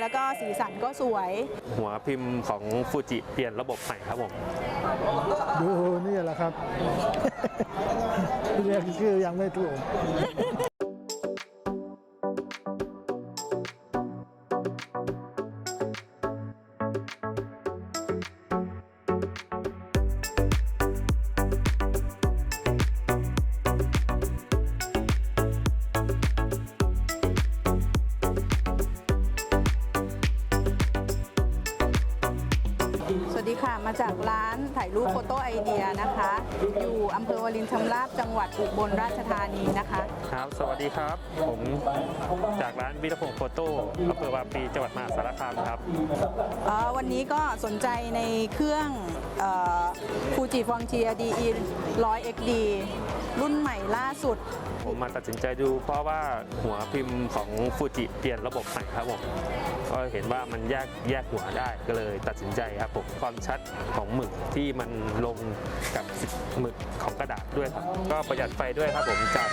แล้วก็สีสันก็สวย หัวพิมพ์ของฟูจิเปลี่ยนระบบใหม่ครับผมดูนี่แหละครับ เรียกชื่อยังไม่ถูก ค่ะ มาจากร้านถ่ายรูปโฟโต้ไอเดียนะคะ อยู่อำเภอวารินชำราบจังหวัดอุบลราชธานีนะคะ ครับ สวัสดีครับ ผมจากร้านวิรพงศ์โฟโต้อำเภอวาปีจังหวัดมหาสารคามครับเอ่อวันนี้ก็สนใจในเครื่องฟูจิฟองเทียดี100 XD รุ่นใหม่ล่าสุด ผมมาตัดสินใจดู เพราะว่าหัวพิมพ์ของฟูจิเปลี่ยนระบบใหม่ครับผมก็เห็นว่ามันแยกแยกหัวได้ก็เลยตัดสินใจครับผมความชัดของหมึกที่มันลงกับหมึกของกระดาษด้วยครับ ก็ประหยัดไฟด้วยครับผมจาก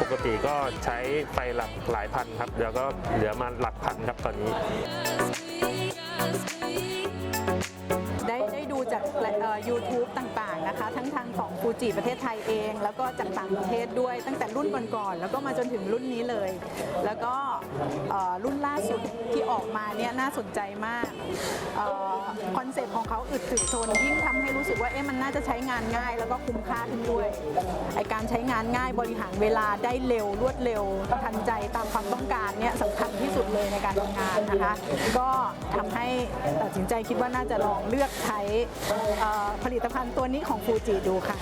ปกติก็ใช้ไฟหลักหลายพันครับเดี๋ยวก็เหลือมาหลักพันครับตอนนี้ จากเอ่อ YouTube ต่างๆนะคะ ทั้งทางของฟูจิประเทศไทยเอง แล้วก็จากต่างประเทศด้วย ตั้งแต่รุ่นก่อนๆแล้วก็มาจนถึงรุ่นนี้เลย แล้วก็รุ่นล่าสุดที่ออกมาเนี่ยน่าสนใจมากคอนเซ็ปต์ของเขาอึดถึกทนยิ่งทำให้รู้สึกว่าเอ๊ะมันน่าจะใช้งานง่าย แล้วก็คุ้มค่าขึ้นด้วยไอการใช้งานง่ายบริหารเวลาได้เร็วรวดเร็วทันใจตาม ความต้องการเนี่ยสำคัญที่สุดเลยในการทำงานนะคะ ก็ทำให้ตัดสินใจคิดว่าน่าจะลองเลือกใช้ผลิตภัณฑ์ตัวนี้ของฟูจิดูค่ะ